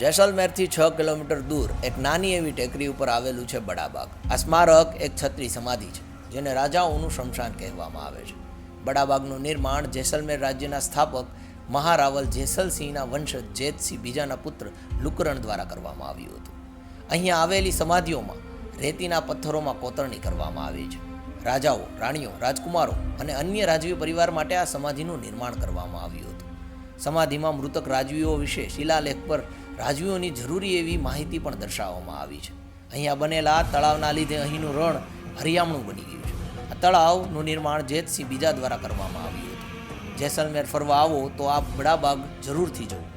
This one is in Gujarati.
જેસલમેરથી છ કિલોમીટર દૂર એક નાની એવી ટેકરી ઉપર આવેલું છે બડાબાગ. આ સ્મારક એક છત્રી સમાધિ છે, જેને રાજાઓનું શમશાન કહેવામાં આવે છે. બડાબાગનું નિર્માણ જેસલમેર રાજ્યના સ્થાપક મહારાવલ જેસલસિંહના વંશજ જેતસિંહ બીજાના પુત્ર લુકરણ દ્વારા કરવામાં આવ્યું હતું. અહીંયા આવેલી સમાધિઓમાં રેતીના પથ્થરોમાં કોતરણી કરવામાં આવી છે. રાજાઓ, રાણીઓ, રાજકુમારો અને અન્ય રાજવી પરિવાર માટે આ સમાધિનું નિર્માણ કરવામાં આવ્યું હતું. સમાધિમાં મૃતક રાજવીઓ વિશે શિલાલેખ પર રાજવીઓની જરૂરી એવી માહિતી પણ દર્શાવવામાં આવી છે. અહીંયા બનેલા તળાવના લીધે અહીંનું રણ હરિયામણું બની ગયું છે. આ તળાવનું નિર્માણ જેતસિંહ બીજા દ્વારા કરવામાં આવ્યું હતું. જેસલમેર ફરવા આવો તો આ બડાબાગ જરૂરથી જવું.